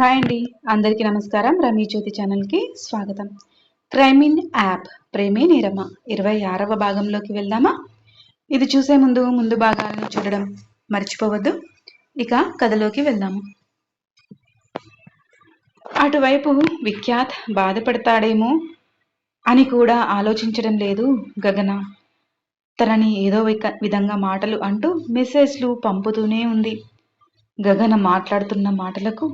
Hi అండి. అందరికీ నమస్కారం. రమీ జ్యోతి ఛానల్కి స్వాగతం. క్రైమ్ ఇన్ యాప్ ప్రేమే నేరమా ఇరవై ఆరవ భాగంలోకి వెళ్దామా? ఇది చూసే ముందు ముందు భాగాలను చూడడం మర్చిపోవద్దు. ఇక కథలోకి వెళ్దాము. అటువైపు విఖ్యాత్ బాధపడతాడేమో అని కూడా ఆలోచించడం లేదు గగన. తనని ఏదో విధంగా మాటలు అంటూ మెసేజ్లు పంపుతూనే ఉంది. గగన మాట్లాడుతున్న మాటలకు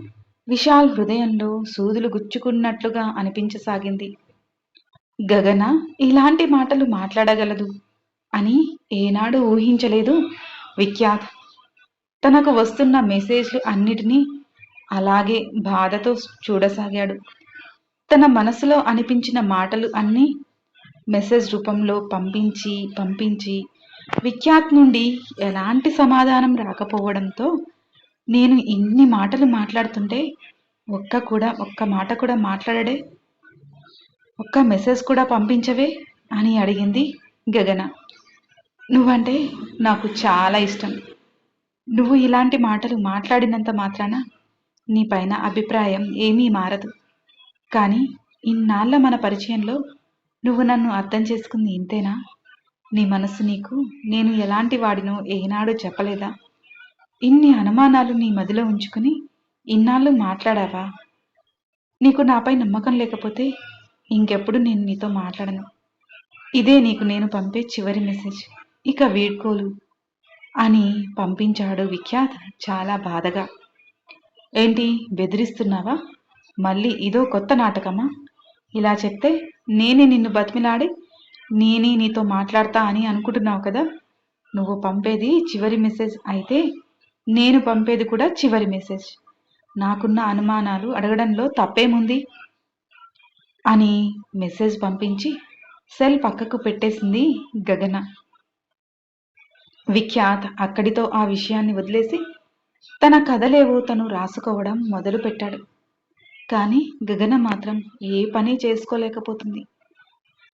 విశాల్ హృదయంలో సూదులు గుచ్చుకున్నట్లుగా అనిపించసాగింది. గగన ఇలాంటి మాటలు మాట్లాడగలదు అని ఏనాడు ఊహించలేదు విఖ్యాత్. తనకు వస్తున్న మెసేజ్లు అన్నిటినీ అలాగే బాధతో చూడసాగాడు. తన మనసులో అనిపించిన మాటలు అన్నీ మెసేజ్ రూపంలో పంపించి పంపించి విఖ్యాత్ నుండి ఎలాంటి సమాధానం రాకపోవడంతో నేను ఇన్ని మాటలు మాట్లాడుతుంటే ఒక్క కూడా ఒక్క మాట కూడా మాట్లాడడే ఒక్క మెసేజ్ కూడా పంపించవే అని అడిగింది గగన. నువ్వంటే నాకు చాలా ఇష్టం. నువ్వు ఇలాంటి మాటలు మాట్లాడినంత మాత్రాన నీ పైన అభిప్రాయం ఏమీ మారదు. కానీ ఇన్నాళ్ళ మన పరిచయంలో నువ్వు నన్ను అర్థం చేసుకుంది ఇంతేనా? నీ మనసు నీకు నేను ఎలాంటి వాడినో ఏనాడు చెప్పలేదా? ఇన్ని అనుమానాలు నీ మదిలో ఉంచుకుని ఇన్నాళ్ళు మాట్లాడావా? నీకు నాపై నమ్మకం లేకపోతే ఇంకెప్పుడు నేను నీతో మాట్లాడను. ఇదే నీకు నేను పంపే చివరి మెసేజ్. ఇక వీడ్కోలు. అని పంపించాడు విఖ్యాత్ చాలా బాధగా. ఏంటి బెదిరిస్తున్నావా? మళ్ళీ ఇదో కొత్త నాటకమా? ఇలా చెప్తే నేనే నిన్ను బతిమిలాడి నేనే నీతో మాట్లాడతా అని అనుకుంటున్నావు కదా? నువ్వు పంపేది చివరి మెసేజ్ అయితే నేను పంపేది కూడా చివరి మెసేజ్ నాకున్న అనుమానాలు అడగడంలో తప్పేముంది? అని మెసేజ్ పంపించి సెల్ పక్కకు పెట్టేసింది గగన. విఖ్యాత్ అక్కడితో ఆ విషయాన్ని వదిలేసి తన కథలేవో తను రాసుకోవడం మొదలు పెట్టాడు కానీ గగన మాత్రం ఏ పని చేసుకోలేకపోతుంది.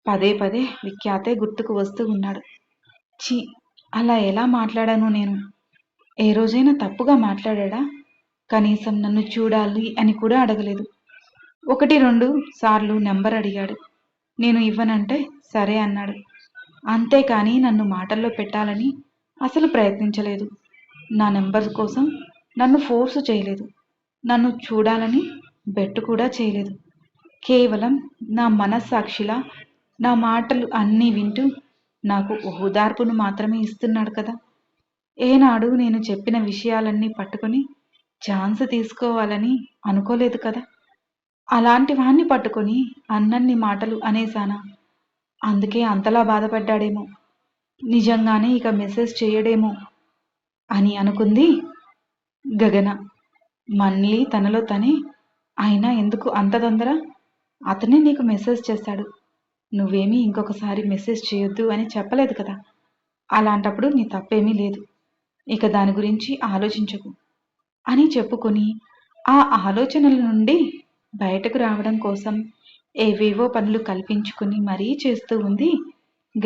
పదే పదే విఖ్యాతే గుర్తుకు వస్తూ ఉన్నాడు. ఛీ అలా ఎలా మాట్లాడాను నేను? ఏ రోజైనా తప్పుగా మాట్లాడా కనీసం నన్ను చూడాలి అని కూడా అడగలేదు. ఒకటి రెండు సార్లు నెంబర్ అడిగాడు. నేను ఇవ్వనంటే సరే అన్నాడు. అంతేకాని నన్ను మాటల్లో పెట్టాలని అసలు ప్రయత్నించలేదు. నా నెంబర్ కోసం నన్ను ఫోర్స్ చేయలేదు. నన్ను చూడాలని బెట్టు కూడా చేయలేదు. కేవలం నా మనస్సాక్షిలా నా మాటలు అన్నీ వింటూ నాకు ఓదార్పును మాత్రమే ఇస్తున్నాడు కదా. ఏనాడు నేను చెప్పిన విషయాలన్నీ పట్టుకొని ఛాన్స్ తీసుకోవాలని అనుకోలేదు కదా. అలాంటి వాణ్ణి పట్టుకొని అన్నన్ని మాటలు అనేసానా అందుకే అంతలా బాధపడ్డాడేమో. నిజంగానే ఇక మెసేజ్ చేయడేమో అని అనుకుంది గగన. మళ్ళీ తనలో తనే అయినా ఎందుకు అంత తొందర? అతనే నీకు మెసేజ్ చేశాడు నువ్వేమీ ఇంకొకసారి మెసేజ్ చేయొద్దు అని చెప్పలేదు కదా. అలాంటప్పుడు నీ తప్పేమీ లేదు. ఇక దాని గురించి ఆలోచించకు. అని చెప్పుకొని ఆ ఆలోచనల నుండి బయటకు రావడం కోసం ఏవేవో పనులు కల్పించుకుని మరీ చేస్తూ ఉంది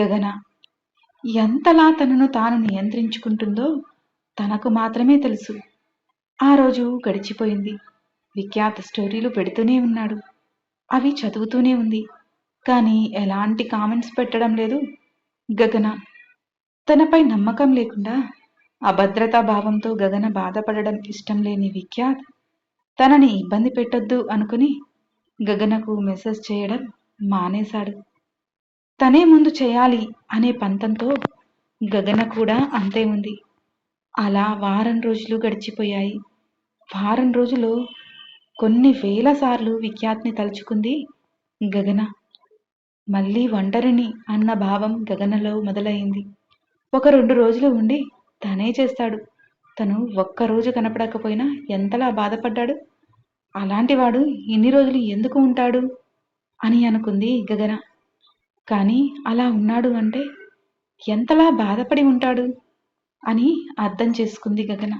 గగన. ఎంతలా తనను తాను నియంత్రించుకుంటుందో తనకు మాత్రమే తెలుసు. ఆ రోజు గడిచిపోయింది. విఖ్యాత స్టోరీలు పెడుతూనే ఉన్నాడు. అవి చదువుతూనే ఉంది. కానీ ఎలాంటి కామెంట్స్ పెట్టడం లేదు గగన. తనపై నమ్మకం లేకుండా అభద్రతా భావంతో గగన బాధపడడం ఇష్టం లేని విఖ్యాత్ తనని ఇబ్బంది పెట్టొద్దు అనుకుని గగనకు మెసేజ్ చేయడం మానేశాడు. తనే ముందు చేయాలి అనే పంతంతో గగన కూడా అంతే ఉంది. అలా వారం రోజులు గడిచిపోయాయి. వారం రోజులు కొన్ని వేల సార్లు విఖ్యాత్ని తలుచుకుంది గగన. మళ్ళీ ఒంటరిని అన్న భావం గగనలో మొదలైంది. ఒక రెండు రోజులు ఉండి తనే చేస్తాడు. తను ఒక్కరోజు కనపడకపోయినా ఎంతలా బాధపడ్డాడు? అలాంటివాడు ఇన్ని రోజులు ఎందుకు ఉంటాడు? అని అనుకుంది గగన. కానీ అలా ఉన్నాడు అంటే ఎంతలా బాధపడి ఉంటాడు? అని అర్థం చేసుకుంది గగన.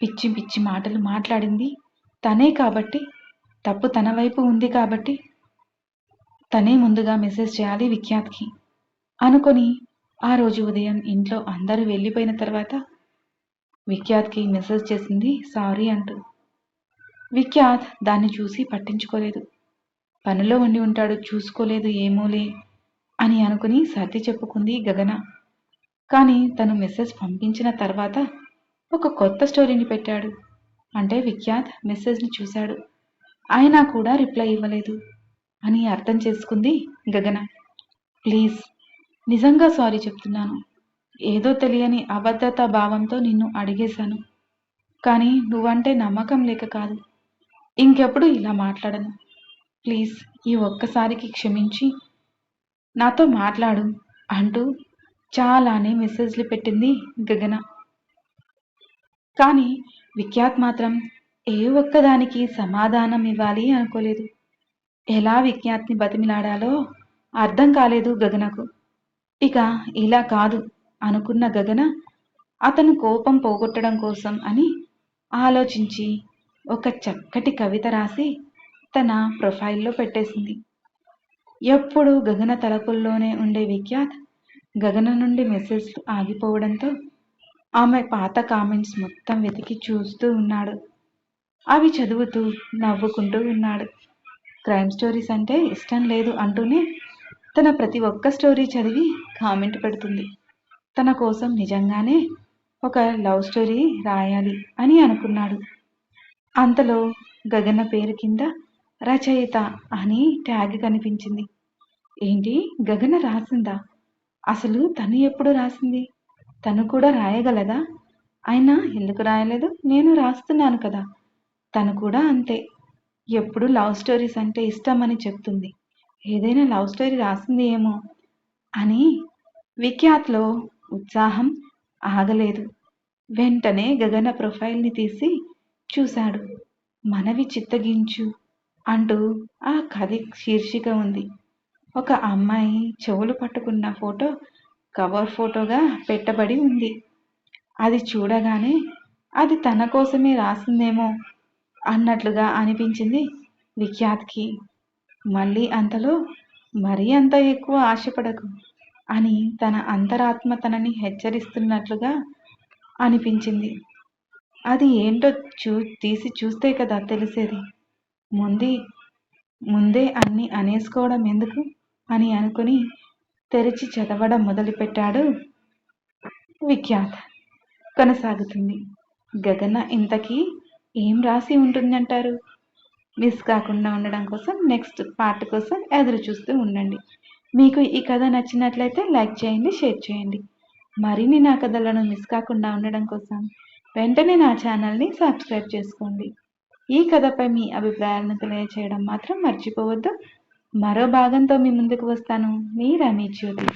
పిచ్చి పిచ్చి మాటలు మాట్లాడింది తనే కాబట్టి తప్పు తన వైపు ఉంది కాబట్టి తనే ముందుగా మెసేజ్ చేయాలి విఖ్యాత్కి అనుకొని ఆ రోజు ఉదయం ఇంట్లో అందరూ వెళ్ళిపోయిన తర్వాత విఖ్యాత్కి మెసేజ్ చేసింది సారీ అంటూ. విఖ్యాత్ దాన్ని చూసి పట్టించుకోలేదు. పనిలో ఉండి ఉంటాడు చూసుకోలేదు ఏమోలే అని అనుకుని సర్ది చెప్పుకుంది గగన. కానీ తను మెసేజ్ పంపించిన తర్వాత ఒక కొత్త స్టోరీని పెట్టాడు. అంటే విఖ్యాత్ మెసేజ్ని చూశాడు. అయినా కూడా రిప్లై ఇవ్వలేదు అని అర్థం చేసుకుంది గగన. ప్లీజ్ నిజంగా సారీ చెప్తున్నాను. ఏదో తెలియని అభద్రతా భావంతో నిన్ను అడిగేశాను. కానీ నువ్వంటే నమ్మకం లేక కాదు. ఇంకెప్పుడు ఇలా మాట్లాడను. ప్లీజ్ ఈ ఒక్కసారికి క్షమించి నాతో మాట్లాడు అంటూ చాలానే మెసేజ్లు పెట్టింది గగన. కానీ విఖ్యాత్ మాత్రం ఏ ఒక్కదానికి సమాధానం ఇవ్వాలి అనుకోలేదు. ఎలా విఖ్యాత్ని బతిమిలాడాలో అర్థం కాలేదు గగనకు. ఇక ఇలా కాదు అనుకున్న గగన అతను కోపం పోగొట్టడం కోసం అని ఆలోచించి ఒక చక్కటి కవిత రాసి తన ప్రొఫైల్లో పెట్టేసింది. ఎప్పుడు గగన తలపుల్లోనే ఉండే విఖ్యాత్ గగన నుండి మెసేజ్లు ఆగిపోవడంతో ఆమె పాత కామెంట్స్ మొత్తం వెతికి చూస్తూ ఉన్నాడు. అవి చదువుతూ నవ్వుకుంటూ ఉన్నాడు. క్రైమ్ స్టోరీస్ అంటే ఇష్టం లేదు అంటూనే తన ప్రతి ఒక్క స్టోరీ చదివి కామెంట్ పెడుతుంది. తన కోసం నిజంగానే ఒక లవ్ స్టోరీ రాయాలి అని అనుకున్నాడు. అంతలో గగన పేరు కింద రచయిత అని ట్యాగ్ కనిపించింది. ఏంటి? గగన రాసిందా? అసలు తను ఎప్పుడు రాసింది? తను కూడా రాయగలదా? అయినా ఎందుకు రాయలేదు? నేను రాస్తున్నాను కదా. తను కూడా అంతే. ఎప్పుడు లవ్ స్టోరీస్ అంటే ఇష్టమని చెప్తుంది. ఏదైనా లవ్ స్టోరీ రాసింది ఏమో అని విఖ్యాత్లో ఉత్సాహం ఆగలేదు. వెంటనే గగన ప్రొఫైల్ని తీసి చూశాడు. మనవి చిత్తగించు అంటూ ఆ కథ శీర్షిక ఉంది. ఒక అమ్మాయి చెవులు పట్టుకున్న ఫోటో కవర్ ఫోటోగా పెట్టబడి ఉంది. అది చూడగానే అది తన కోసమే రాసిందేమో అన్నట్లుగా అనిపించింది విఖ్యాత్కి. మళ్ళీ అంతలో మరీ అంత ఎక్కువ ఆశపడకు అని తన అంతరాత్మ తనని హెచ్చరిస్తున్నట్లుగా అనిపించింది. అది ఏంటో చూ తీసి చూస్తే కదా తెలిసేది. ముందే ముందే అన్ని అనేసుకోవడం ఎందుకు అని అనుకుని తెరిచి చదవడం మొదలుపెట్టాడు విఖ్యాత్. కొనసాగుతుంది. గగన ఇంతకీ ఏం రాసి ఉంటుందంటారు? మిస్ కాకుండా ఉండడం కోసం నెక్స్ట్ పార్ట్ కోసం ఎదురు చూస్తూ ఉండండి. మీకు ఈ కథ నచ్చినట్లయితే లైక్ చేయండి షేర్ చేయండి. మరిన్ని నా కథలను మిస్ కాకుండా ఉండడం కోసం వెంటనే నా ఛానల్ని సబ్స్క్రైబ్ చేసుకోండి. ఈ కథపై మీ అభిప్రాయాలను తెలియచేయడం మాత్రం మర్చిపోవద్దు. మరో భాగంతో మీ ముందుకు వస్తాను. మీ రమీ జ్యోతి.